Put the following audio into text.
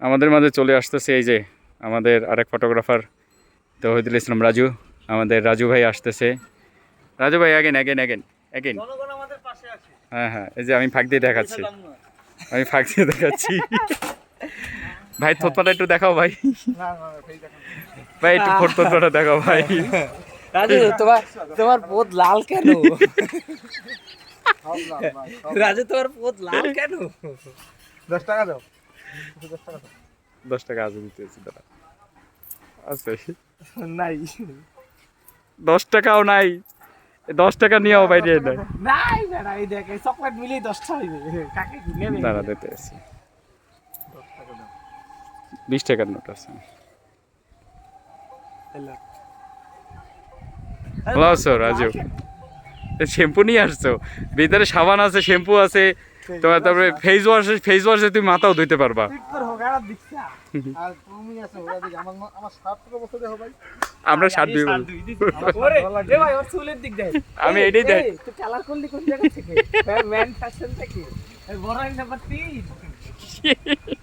আমাদের মাঝে চলে আসতেছে এই যে আমাদের আরেক ফটোগ্রাফার তহিদুল ইসলাম রাজু। আমাদের রাজু ভাই আসতেছে। রাজু ভাই অ্যাগেন অ্যাগেন অ্যাগেন অ্যাগেন জনগণ আমাদের পাশে আছে। হ্যাঁ হ্যাঁ এই যে আমি ফাঁক দিয়ে দেখাচ্ছি। আমি ফাঁক দিয়ে দেখাচ্ছি। ভাই থোতপাটা একটু দেখাও ভাই। ভাই একটু ফোট থোতপাটা দেখাও ভাই। রাজু তোমার তোমার লাল কেন? রাজু তোমার লাল কেন? দশ টাকা দাও। দশ টাকা দশ টাকা আজও দাদা আছে। নাই। দশ টাকাও নাই। দশ টাকা নিয়েও নেয় নাই এই দেখ চকলেট মিলিয়ে দশটা হইবে। কাকে কি দিতে আছে বিশ টাকার নোট আছে। ভালো আছো রাজু? শ্যাম্পু নিয়ে আসছো? ভিতরে সাবান আছে শ্যাম্পু আছে। তোমার তারপরে ফেস ওয়াশ ফেস ওয়াশে তুমি মাথাও ধুইতে পারবা। আমার আমার ষাট টাকা বছর দেখো ভাই। আমরা সাত দুই বলি। ওরে এ ভাই ওর চুলের দিক দেখ। আমি এটাই দেখ। তুই কালার করলি কোন জায়গা থেকে? ম্যান ফ্যাশন থেকে। এই বড় নাম্বার 3